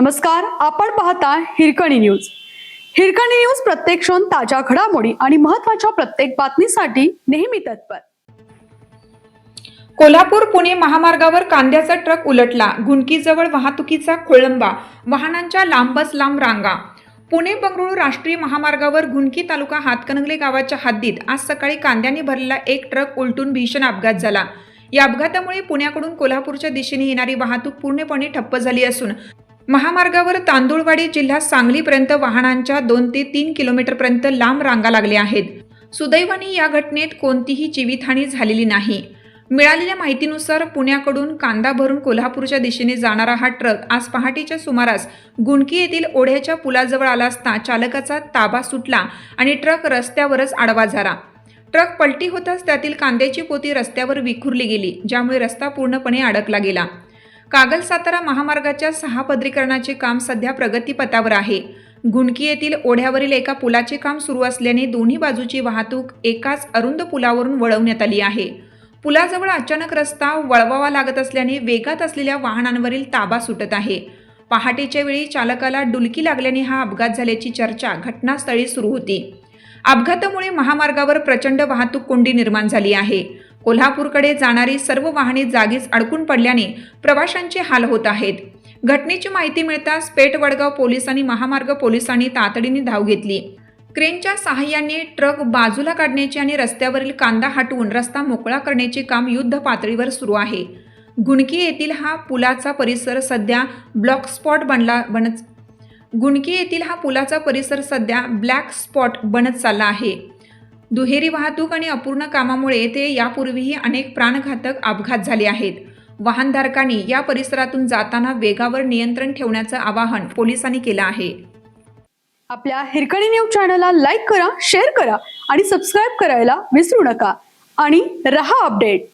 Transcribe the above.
नमस्कार आपण पाहता हिरकणी न्यूज. हिरकणी न्यूज प्रत्येक क्षण ताज्या घडामोडी आणि महत्त्वाच्या प्रत्येक बातमीसाठी नेहमी तत्पर. कोल्हापूर पुणे महामार्गावर कांद्याचा ट्रक उलटला. घुणकीजवळ वाहतुकीचा खोळंबा. वाहनांच्या लांबच लांब रांगा. पुणे बंगळुरू राष्ट्रीय महामार्गावर घुणकी तालुका हातकणंगले गावाच्या हद्दीत आज सकाळी कांद्याने भरलेला एक ट्रक उलटून भीषण अपघात झाला. या अपघातामुळे पुण्याकडून कोल्हापूरच्या दिशेने येणारी वाहतूक पूर्णपणे ठप्प झाली असून महामार्गावर तांदूळवाडी जिल्ह्यात सांगलीपर्यंत वाहनांच्या दोन ते तीन किलोमीटरपर्यंत लांब रांगा लागल्या आहेत. सुदैवाने या घटनेत कोणतीही जीवितहानी झालेली नाही. मिळालेल्या माहितीनुसार पुण्याकडून कांदा भरून कोल्हापूरच्या दिशेने जाणारा हा ट्रक आज पहाटेच्या सुमारास गुणकी येथील ओढ्याच्या पुलाजवळ आला असता चालकाचा ताबा सुटला आणि ट्रक रस्त्यावरच आडवा झाला. ट्रक पलटी होताच त्यातील कांद्याची पोती रस्त्यावर विखुरली गेली ज्यामुळे रस्ता पूर्णपणे अडकला गेला. कागल सातारा महामार्गाच्या सहा पदरीकरणाचे काम सध्या प्रगतीपथावर आहे. गुणकी येथील ओढ्यावरील एका पुलाचे काम सुरू असल्याने दोन्ही बाजूची वाहतूक एकाच अरुंद पुलावरून वळवण्यात आली आहे. पुलाजवळ अचानक रस्ता वळवावा लागत असल्याने वेगात असलेल्या वाहनांवरील ताबा सुटत आहे. पहाटेच्या वेळी चालकाला डुलकी लागल्याने हा अपघात झाल्याची चर्चा घटनास्थळी सुरू होती. अपघातामुळे महामार्गावर प्रचंड वाहतूक कोंडी निर्माण झाली आहे. कोल्हापूरकडे जाणारी सर्व वाहने जागीच अडकून पडल्याने प्रवाशांचे हाल होत आहेत. घटनेची माहिती मिळताच पेठ वडगाव पोलीस आणि महामार्ग पोलिसांनी तातडीने धाव घेतली. क्रेनच्या सहाय्याने ट्रक बाजूला काढण्याचे आणि रस्त्यावरील कांदा हटवून रस्ता मोकळा करण्याचे काम युद्ध पातळीवर सुरू आहे. गुणकी येथील हा पुलाचा परिसर सध्या ब्लॉक स्पॉट बनला बनत गुणकी येथील हा पुलाचा परिसर सध्या ब्लॅक स्पॉट बनत चालला आहे. दुहेरी वाहतूक आणि अपूर्ण कामामुळे येथे यापूर्वीही अनेक प्राणघातक अपघात झाले आहेत. वाहनधारकांनी या परिसरातून जाताना वेगावर नियंत्रण ठेवण्याचं आवाहन पोलिसांनी केलं आहे. आपल्या हिरकणी न्यूज चॅनलला लाईक करा शेअर करा आणि सबस्क्राईब करायला विसरू नका. आणि रहा अपडेट.